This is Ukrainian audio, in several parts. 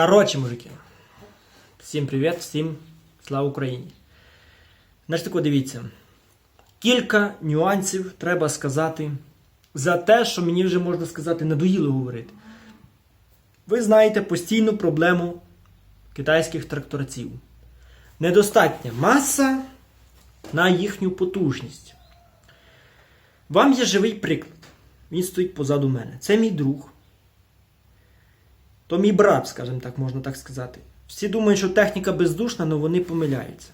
Коротше, мужики. Всім привіт, всім слава Україні. Значить, тако дивіться. Кілька нюансів треба сказати за те, що мені вже можна сказати, надоїло говорити. Ви знаєте постійну проблему китайських тракторців. Недостатня маса на їхню потужність. Вам є живий приклад. Він стоїть позаду мене. Це мій друг. То мій брат, скажімо так, можна так сказати. Всі думають, що техніка бездушна, але вони помиляються.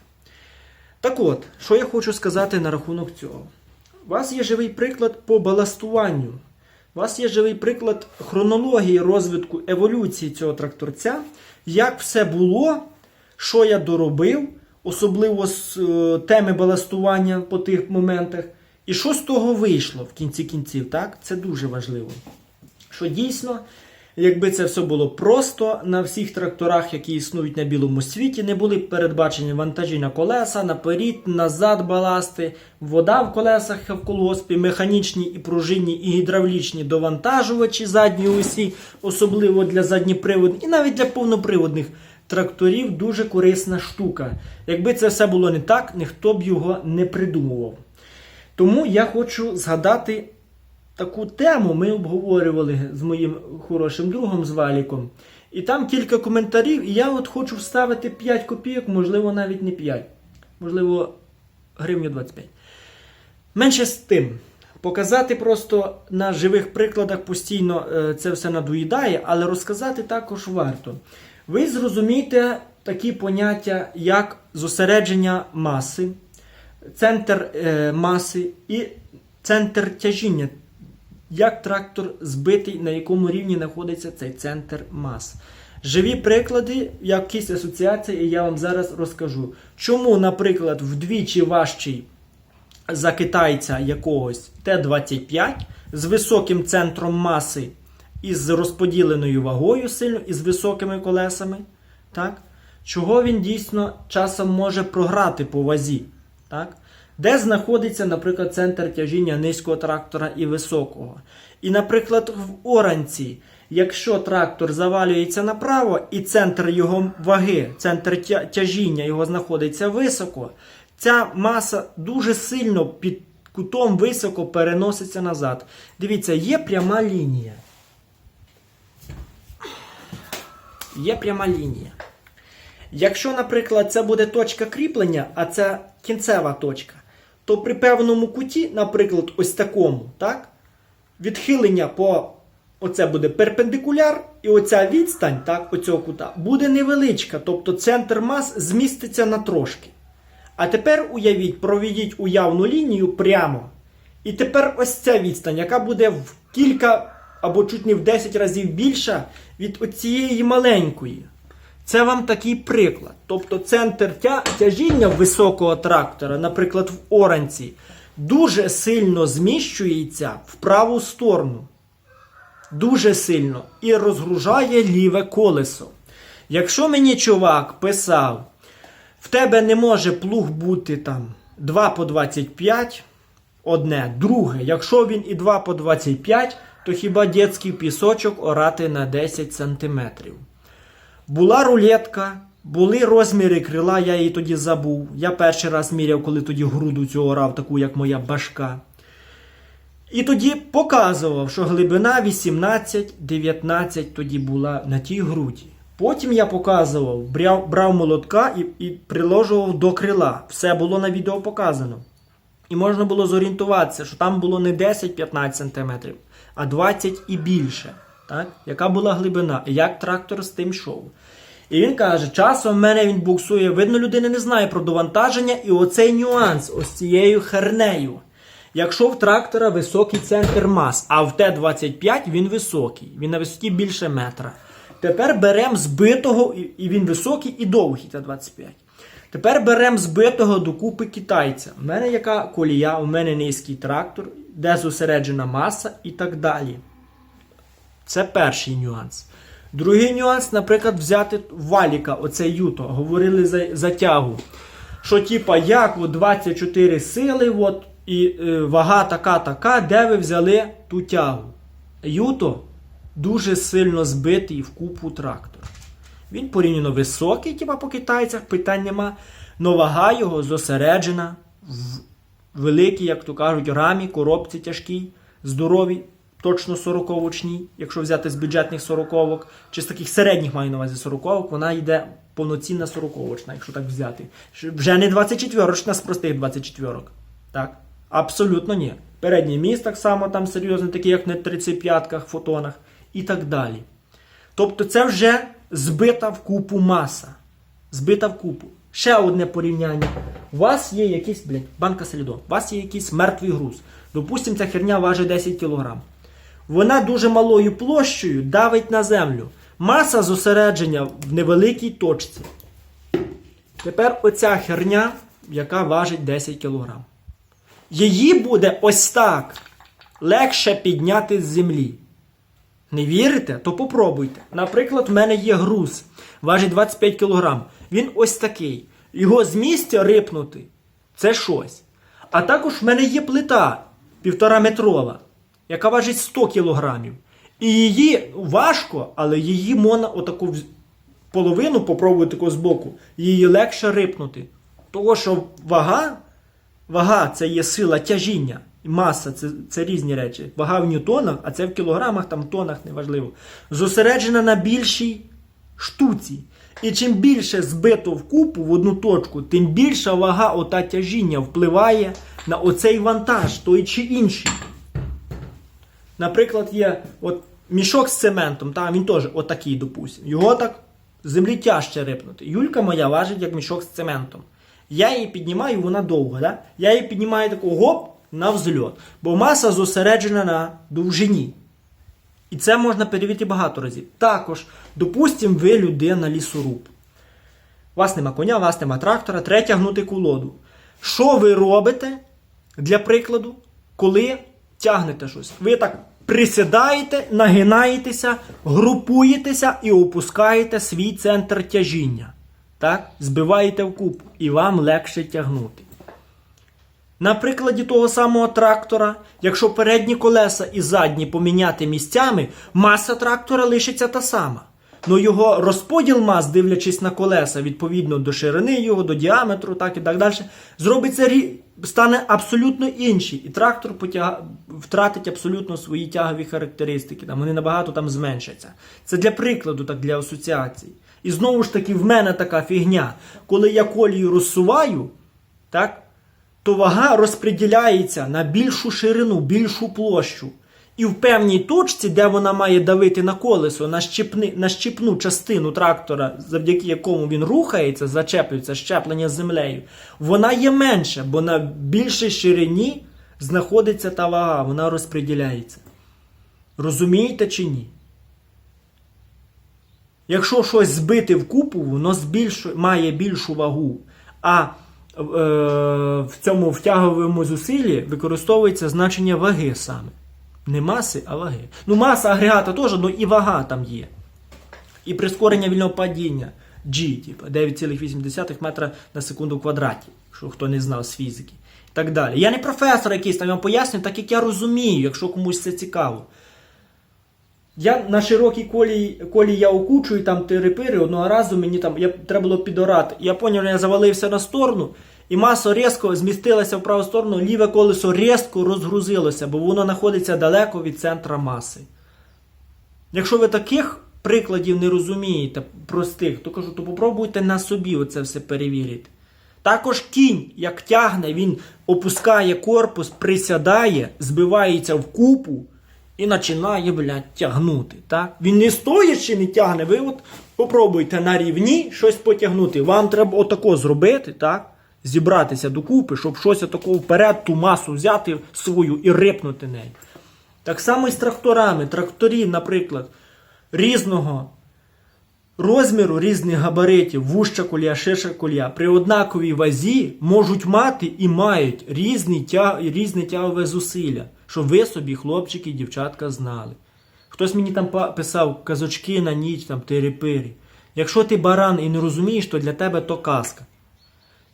Так от, що я хочу сказати на рахунок цього. У вас є живий приклад по баластуванню. У вас є живий приклад хронології розвитку еволюції цього тракторця, як все було, що я доробив, особливо з е, теми баластування по тих моментах, і що з того вийшло в кінці кінців. Так? Це дуже важливо. Що дійсно, якби це все було просто на всіх тракторах, які існують на білому світі, не були передбачені вантажі на колеса, наперед, назад баласти, вода в колесах в колгоспі, механічні і пружинні, і гідравлічні довантажувачі задньої осі, особливо для задніприводних, і навіть для повноприводних тракторів дуже корисна штука. Якби це все було не так, ніхто б його не придумував. Тому я хочу згадати таку тему ми обговорювали з моїм хорошим другом з Валіком. І там кілька коментарів, і я от хочу вставити 5 копійок, можливо, навіть не 5, можливо, гривню 25. Менше з тим, показати просто на живих прикладах постійно е, це все надоїдає, але розказати також варто. Ви зрозумієте такі поняття, як зосередження маси, центр е, маси і центр тяжіння. Як трактор збитий, на якому рівні знаходиться цей центр мас. Живі приклади, якісь асоціації, я вам зараз розкажу. Чому, наприклад, вдвічі важчий за китайця якогось Т-25 з високим центром маси і з розподіленою вагою сильно, і з високими колесами. Так? Чого він дійсно часом може програти по вазі? Так? Де знаходиться, наприклад, центр тяжіння низького трактора і високого. І, наприклад, в оранці, якщо трактор завалюється направо і центр його ваги, центр тяжіння його знаходиться високо, ця маса дуже сильно під кутом високо переноситься назад. Дивіться, є пряма лінія. Є пряма лінія. Якщо, наприклад, це буде точка кріплення, а це кінцева точка, то при певному куті, наприклад, ось такому, так, відхилення по оце буде перпендикуляр, і оця відстань, так, оцього кута, буде невеличка, тобто центр мас зміститься на трошки. А тепер уявіть, проведіть уявну лінію прямо. І тепер ось ця відстань, яка буде в кілька або чуть не в 10 разів більша від оцієї маленької. Це вам такий приклад. Тобто центр тя- тяжіння високого трактора, наприклад, в оранці, дуже сильно зміщується в праву сторону. Дуже сильно. І розгружає ліве колесо. Якщо мені чувак писав, в тебе не може плуг бути там 2 по 25, одне. Друге, якщо він і 2 по 25, то хіба дитячий пісочок орати на 10 сантиметрів. Була рулетка, були розміри крила, я її тоді забув. Я перший раз міряв, коли тоді груду цю орав, таку як моя башка. І тоді показував, що глибина 18-19 тоді була на тій груді. Потім я показував, брав, брав молотка і, і приложував до крила. Все було на відео показано. І можна було зорієнтуватися, що там було не 10-15 см, а 20 і більше. Так? Яка була глибина, і як трактор з тим йшов. І він каже, часом в мене він буксує. Видно, людина не знає про довантаження і оцей нюанс ось цією хернею. Якщо в трактора високий центр мас, а в Т-25 він високий, він на висоті більше метра. Тепер беремо збитого, і- він високий і довгий Т-25. Тепер беремо збитого докупи китайця. У мене яка колія, у мене низький трактор, де зосереджена маса і так далі. Це перший нюанс. Другий нюанс, наприклад, взяти валіка, оце юто. Говорили за, за тягу. Що, типа, як от 24 сили, от, і е, вага така-така, де ви взяли ту тягу? Юто дуже сильно збитий в купу трактор. Він порівняно високий, типа по китайцях, питань нема. Но вага його зосереджена в великій, як то кажуть, рамі, коробці тяжкій, здоровій, точно 40-очній, якщо взяти з бюджетних 40-ок, чи з таких середніх маю на увазі 40-ок, вона йде повноцінна 40-очна, якщо так взяти. Вже не 24-очна з простих 24-ок. Так? Абсолютно ні. Передній міст так само там серйозний, такий, як на 35-ках, фотонах і так далі. Тобто це вже збита в купу маса. Збита в купу. Ще одне порівняння. У вас є якийсь, блядь, банка солідон, у вас є якийсь мертвий груз. Допустимо, ця херня важить 10 кг. Вона дуже малою площею давить на землю. Маса зосередження в невеликій точці. Тепер оця херня, яка важить 10 кг. Її буде ось так легше підняти з землі. Не вірите? То попробуйте. Наприклад, в мене є груз, важить 25 кг. Він ось такий. Його з місця рипнути це щось. А також в мене є плита півтора метрова, яка важить 100 кг. І її важко, але її можна отаку половину попробувати таку збоку, її легше рипнути. Того, що вага, вага це є сила тяжіння. Маса це, це різні речі. Вага в ньютонах, а це в кілограмах, там тонах, неважливо. Зосереджена на більшій штуці. І чим більше збито в купу в одну точку, тим більша вага ота тяжіння впливає на оцей вантаж, той чи інший. Наприклад, є от мішок з цементом, та, він теж отакий, допустимо. Його так землі тяжче рипнути. Юлька моя важить як мішок з цементом. Я її піднімаю, вона довга. Да? Я її піднімаю таку гоп на взльот. Бо маса зосереджена на довжині. І це можна перевірити багато разів. Також, допустимо, ви людина лісоруб. У вас нема коня, у вас нема трактора, треба тягнути колоду. Що ви робите, для прикладу, коли тягнете щось? Ви так присідаєте, нагинаєтеся, групуєтеся і опускаєте свій центр тяжіння. Так? Збиваєте в купу, і вам легше тягнути. На прикладі того самого трактора, якщо передні колеса і задні поміняти місцями, маса трактора лишиться та сама. Ну його розподіл мас, дивлячись на колеса, відповідно до ширини його, до діаметру, так і так далі, зробиться стане абсолютно інший. І трактор потяга... втратить абсолютно свої тягові характеристики. Там вони набагато там зменшаться. Це для прикладу, так для асоціацій. І знову ж таки, в мене така фігня. Коли я колію розсуваю, так, то вага розподіляється на більшу ширину, більшу площу. І в певній точці, де вона має давити на колесо, на, щепни, на щепну частину трактора, завдяки якому він рухається, зачеплюється щеплення з землею, вона є менша, бо на більшій ширині знаходиться та вага, вона розподіляється. Розумієте чи ні? Якщо щось збити в купу, воно збільшує, має більшу вагу. А е, в цьому втяговому зусиллі використовується значення ваги саме. Не маси, а ваги. Ну, маса агрегата теж, ну і вага там є. І прискорення вільного падіння G, типу, 9,8 метра на секунду в квадраті, що хто не знав з фізики. І так далі. Я не професор якийсь там я вам пояснюю, так як я розумію, якщо комусь це цікаво. Я на широкій колії, колії я окучую там тири-пири, одного разу мені там я, треба було підорати. Я поняв, я завалився на сторону, і маса різко змістилася в праву сторону, ліве колесо різко розгрузилося, бо воно знаходиться далеко від центра маси. Якщо ви таких прикладів не розумієте, простих, то кажу, то попробуйте на собі оце все перевірити. Також кінь, як тягне, він опускає корпус, присядає, збивається в купу і починає, блядь, тягнути. Так? Він не стоячи не тягне. Ви от попробуйте на рівні щось потягнути. Вам треба отако зробити, так? Зібратися докупи, щоб щось отако вперед, ту масу взяти свою і рипнути нею. Так само і з тракторами. Тракторі, наприклад, різного розміру, різних габаритів, вужча колія, ширша колія, при однаковій вазі можуть мати і мають різні тяг, різне тягове зусилля, щоб ви собі, хлопчики і дівчатка, знали. Хтось мені там писав казочки на ніч, там тири-пири. Якщо ти баран і не розумієш, то для тебе то казка.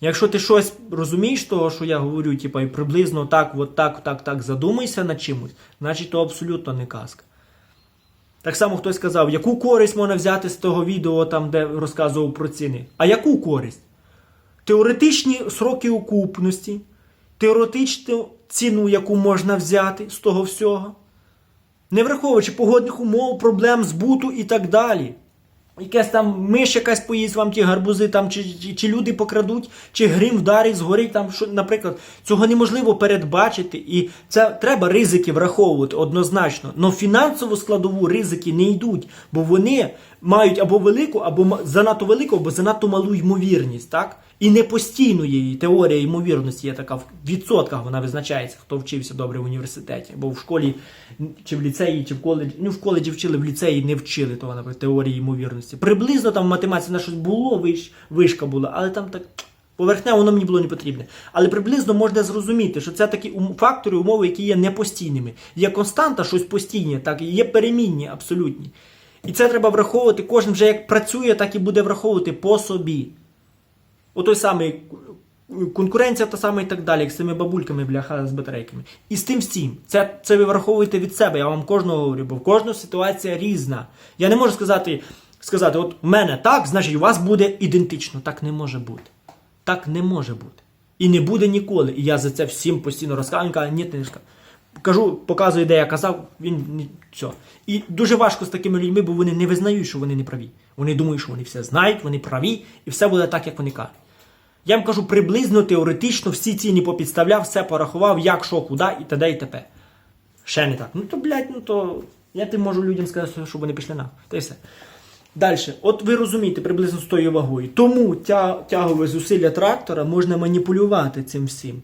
Якщо ти щось розумієш того, що я говорю, типа, і приблизно так, от так, так, так задумайся над чимось, значить то абсолютно не казка. Так само хтось сказав, яку користь можна взяти з того відео, там, де розказував про ціни. А яку користь? Теоретичні сроки окупності, теоретичну ціну, яку можна взяти з того всього, не враховуючи погодних умов, проблем збуту і так далі. Якась там миш якась поїсть вам ті гарбузи, там, чи, чи, чи люди покрадуть, чи грім вдарить, згорить там, що, наприклад, цього неможливо передбачити, і це треба ризики враховувати однозначно. Но фінансову складову ризики не йдуть, бо вони мають або велику, або занадто велику, або занадто малу ймовірність, так? І не постійно її теорія ймовірності є така в відсотках вона визначається, хто вчився добре в університеті, бо в школі чи в ліцеї, чи в коледжі, ну в коледжі вчили, в ліцеї не вчили того, наприклад, теорії ймовірності. Приблизно там в математиці на щось було, виш, вишка була, але там так поверхня воно мені було не потрібне. Але приблизно можна зрозуміти, що це такі фактори, умови, які є непостійними. Є константа, щось постійне, так і є перемінні абсолютні. І це треба враховувати. Кожен вже як працює, так і буде враховувати по собі. Отой самий конкуренція та сама і так далі, як з цими бабульками, бляха, з батарейками. І з тим всім. Це, це ви враховуєте від себе, я вам кожного говорю, бо в кожного ситуація різна. Я не можу сказати, сказати, от в мене так, значить у вас буде ідентично. Так не може бути. Так не може бути. І не буде ніколи. І я за це всім постійно розказую. Ні, не розказуй. Кажу, показую, де я казав, він все. І дуже важко з такими людьми, бо вони не визнають, що вони не праві. Вони думають, що вони все знають, вони праві, і все буде так, як вони кажуть. Я вам кажу, приблизно теоретично всі ціни попідставляв, все порахував, як, що, куди і т.д. і т.п. Ще не так. Ну то, блядь, ну то я тим можу людям сказати, щоб вони пішли на. Та й все. Далі, от ви розумієте приблизно з тою вагою. Тому тя, тягове зусилля трактора можна маніпулювати цим всім.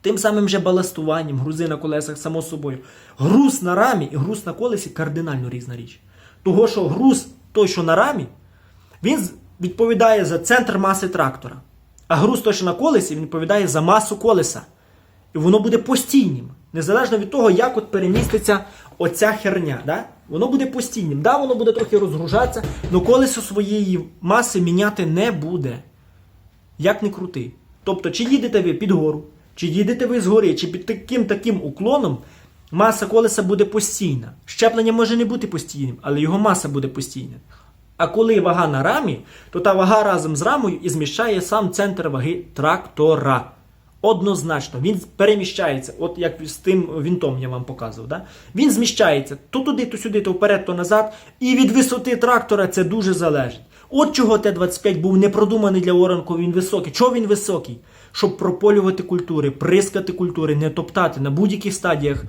Тим самим же баластуванням, грузи на колесах, само собою. Груз на рамі і груз на колесі кардинально різна річ. Того, що груз той, що на рамі, він відповідає за центр маси трактора. А груз той, що на колесі, він відповідає за масу колеса. І воно буде постійним. Незалежно від того, як от переміститься оця херня. Да? Воно буде постійним. Да, воно буде трохи розгружатися, але колесо своєї маси міняти не буде. Як не крути. Тобто, чи їдете ви під гору, чи їдете ви згори, чи під таким таким уклоном, маса колеса буде постійна. Щеплення може не бути постійним, але його маса буде постійна. А коли вага на рамі, то та вага разом з рамою і зміщає сам центр ваги трактора. Однозначно, він переміщається, от як з тим вінтом я вам показував. Да? Він зміщається то туди, то сюди, то вперед, то назад. І від висоти трактора це дуже залежить. От чого Т-25 був не продуманий для оранку, він високий. Чого він високий? Щоб прополювати культури, прискати культури, не топтати на будь-яких стадіях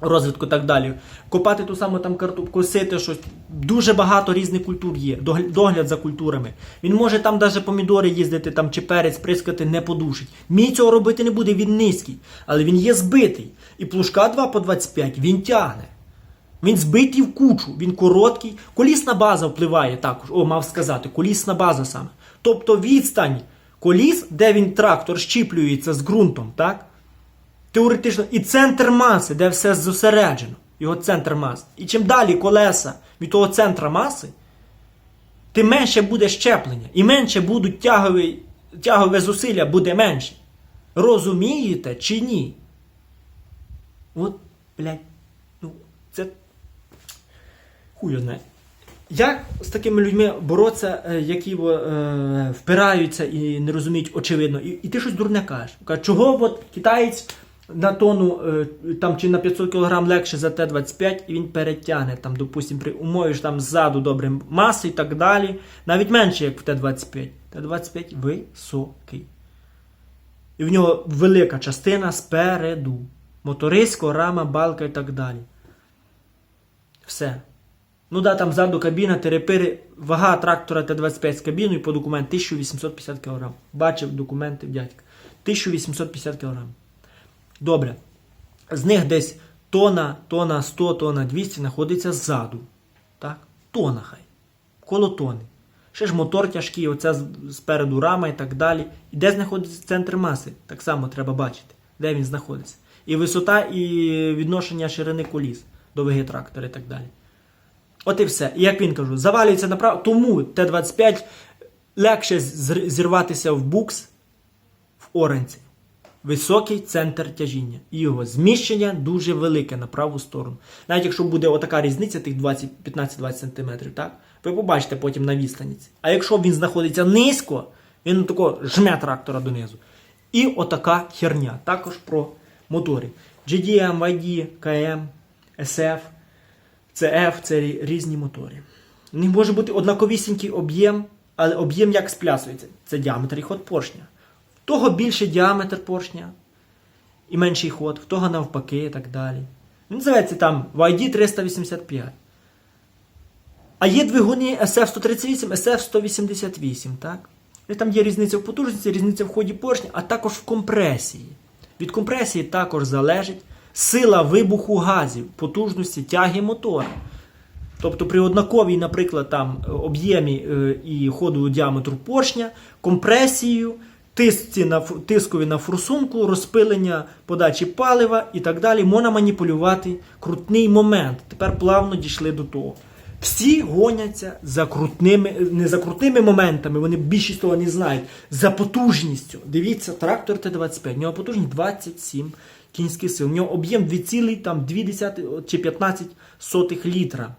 розвитку і так далі. Копати ту саму там картоплю, косити щось. Дуже багато різних культур є. Догляд за культурами. Він може там навіть помідори їздити там чи перець прискати не подушить. Мій цього робити не буде, він низький. Але він є збитий. І плужка 2 по 25 він тягне. Він збитий в кучу, він короткий. Колісна база впливає також. О, мав сказати, колісна база саме. Тобто відстань коліс, де він трактор щіплюється з ґрунтом, так? Теоретично, і центр маси, де все зосереджено, його центр маси. І чим далі колеса від того центра маси, тим менше буде щеплення. І менше будуть тягові, тягове зусилля буде менше. Розумієте чи ні? От, блядь, ну, це. Хуй його знає. Як з такими людьми боротися, е, які е, впираються і не розуміють очевидно, і, і ти щось дурне кажеш. Каже, чого от китаєць на тонну е, там чи на 500 кг легше за Т-25 і він перетягне там, допустим, при умові ж там ззаду добре маси і так далі. Навіть менше, як в Т-25. Т-25 високий. І в нього велика частина спереду. Моторисько, рама, балка і так далі. Все. Ну да, там ззаду кабіна, терепири, вага трактора Т-25 з кабіною по документу 1850 кг. Бачив документи дядька. 1850 кг. Добре. З них десь тона, тона 100, тона 200 знаходиться ззаду. Так? Тона хай. Коло тони. Ще ж мотор тяжкий, оця спереду рама і так далі. І де знаходиться центр маси? Так само треба бачити, де він знаходиться. І висота, і відношення ширини коліс до ваги трактора і так далі. От і все. І як він кажу, завалюється направо. Тому Т-25 легше зірватися в букс в оранці. високий центр тяжіння. І його зміщення дуже велике на праву сторону. Навіть якщо буде отака різниця, тих 15-20 см, так? Ви побачите потім на відстані. А якщо він знаходиться низько, він тако жме трактора донизу. І отака херня. Також про мотори. GDM, YD, KM, SF, CF це різні мотори. У них може бути однаковісінький об'єм, але об'єм як сплясується. Це діаметр і ход поршня. В того більший діаметр поршня і менший ход, в того навпаки і так далі. Він називається там YD 385. А є двигуни SF-138, SF-188, так? І там є різниця в потужності, різниця в ході поршня, а також в компресії. Від компресії також залежить сила вибуху газів, потужності тяги мотора. Тобто при однаковій, наприклад, там об'ємі е, і ходу діаметру поршня, компресію, тисці на, тискові на форсунку, розпилення подачі палива і так далі, можна маніпулювати крутний момент. Тепер плавно дійшли до того. Всі гоняться за крутними, не за крутними моментами, вони більшість того не знають, за потужністю. Дивіться, трактор Т-25, в нього потужність 27 кінських сил, в нього об'єм 2,2 чи 15 сотих літра.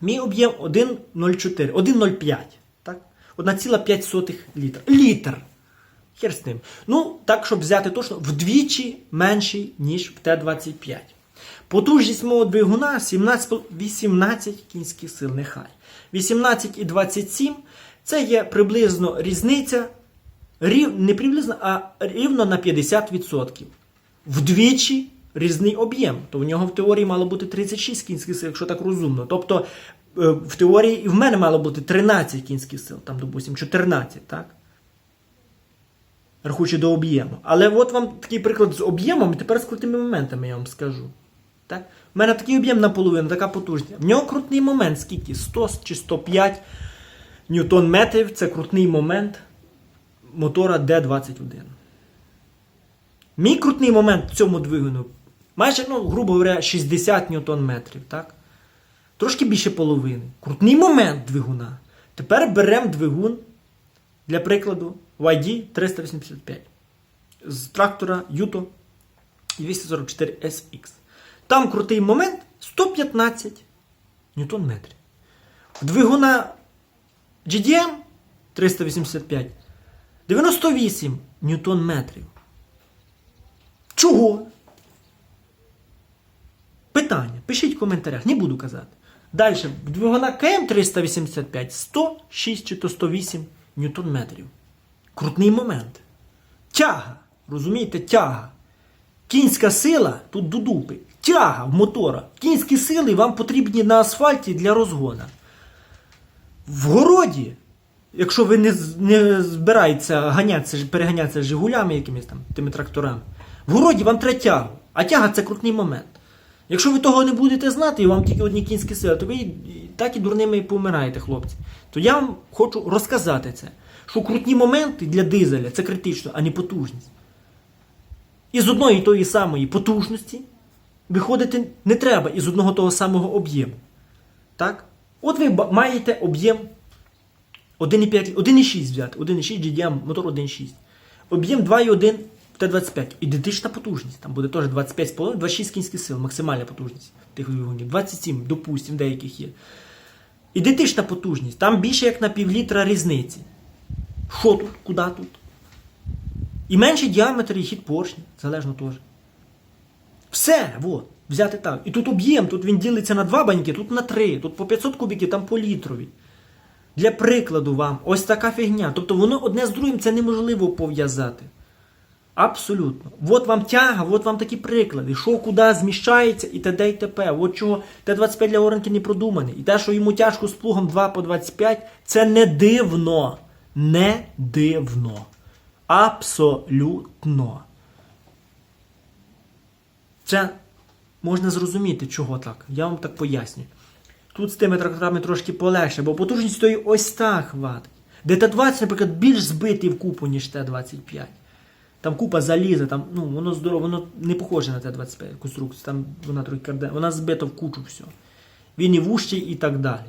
Мій об'єм 1,04, 1,05. Так? 1,5 літра. Літр. Хер з ним. Ну, так, щоб взяти точно, вдвічі менший, ніж в Т-25. Потужність мого двигуна 17, 18 кінських сил, нехай. 18 і 27 це є приблизно різниця, рів, не приблизно, а рівно на 50%. Вдвічі різний об'єм. То в нього в теорії мало бути 36 кінських сил, якщо так розумно. Тобто е, в теорії і в мене мало бути 13 кінських сил, там, допустимо, 14, так? Рахуючи до об'єму. Але от вам такий приклад з об'ємом, і тепер з крутими моментами я вам скажу. Так? У мене такий об'єм наполовину, така потужність. В нього крутний момент, скільки? 100 чи 105 ньютон метрів це крутний момент мотора D21. Мій крутний момент в цьому двигуну майже, ну, грубо говоря, 60 ньютон метрів. Так? Трошки більше половини. Крутний момент двигуна. Тепер беремо двигун, для прикладу, YD 385 з трактора Yuto 244 SX. Там крутий момент 115 ньютон метрів. Двигуна GDM 385 98 ньютон метрів. Чого? Питання. Пишіть в коментарях, не буду казати. Далі, двигуна КМ 385 106 чи то 108 ньютон метрів. Крутний момент. Тяга. Розумієте, тяга. Кінська сила тут до дупи. Тяга в мотора. Кінські сили вам потрібні на асфальті для розгона. В городі, якщо ви не, не збираєтеся ганятися, переганятися Жигулями якимись там тими тракторами, в городі вам треба тягу, а тяга це крутний момент. Якщо ви того не будете знати, і вам тільки одні кінські сили, то ви і- і так і дурними і помираєте, хлопці. То я вам хочу розказати це, що крутні моменти для дизеля це критично, а не потужність. Із одної і тої самої потужності виходити не треба із одного того самого об'єму. Так? От ви маєте об'єм 1,5, 1,6 взяти, 1,6 GDM, мотор 1,6. Об'єм 2,1 Т-25. Ідентична потужність. Там буде теж 25,5, 26 кінських сил, максимальна потужність тих двигунів. 27, допустимо, деяких є. Ідентична потужність. Там більше як на півлітра різниці. Що тут? Куди тут? І менший діаметр і хід поршня, залежно теж. Все, от, взяти так. І тут об'єм, тут він ділиться на два баньки, тут на три, тут по 500 кубіків, там по літрові. Для прикладу вам, ось така фігня. Тобто воно одне з другим це неможливо пов'язати. Абсолютно. От вам тяга, от вам такі приклади. Що куди зміщається і т.д. і т.п. От чого Т-25 для оранки не продуманий. І те, що йому тяжко з плугом 2 по 25, це не дивно. Не дивно. Абсолютно. Це можна зрозуміти, чого так. Я вам так поясню. Тут з тими тракторами трошки полегше, бо потужність тої ось так хватить. Де Т-20, наприклад, більш збитий в купу, ніж Т-25. Там купа заліза, там, ну, воно здорово, воно не похоже на Т-25 конструкцію. Там вона трохи вона збита в кучу все. Він і вущий і так далі.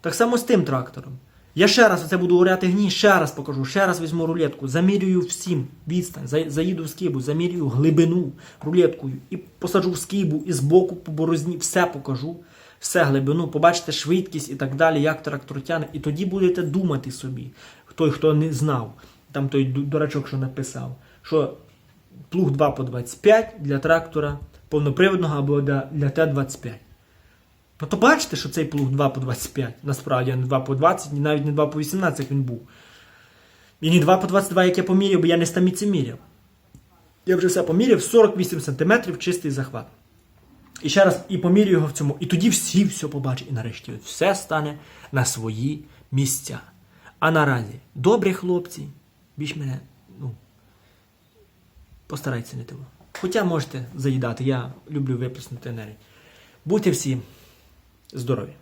Так само з тим трактором. Я ще раз оце буду оряти гній, ще раз покажу, ще раз візьму рулетку, замірюю всім відстань, за- заїду в скибу, замірюю глибину рулеткою і посаджу в скибу, і збоку по борозні, все покажу, все глибину, побачите швидкість і так далі, як трактор тяне. І тоді будете думати собі, той, хто не знав, там той дурачок, що написав, що плуг 2 по 25 для трактора повноприводного або для, для Т-25. Ну то бачите, що цей плуг 2 по 25, насправді, а не 2 по 20, і навіть не 2 по 18, як він був. І не 2 по 22, як я поміряв, бо я не стаміці міряв. Я вже все поміряв 48 см чистий захват. І ще раз і поміряю його в цьому. І тоді всі все побачать. І нарешті все стане на свої місця. А наразі, добрі хлопці, більш мене, ну, постарайтеся не того. Хоча можете заїдати, я люблю виплеснути енергію. Будьте всі здорові!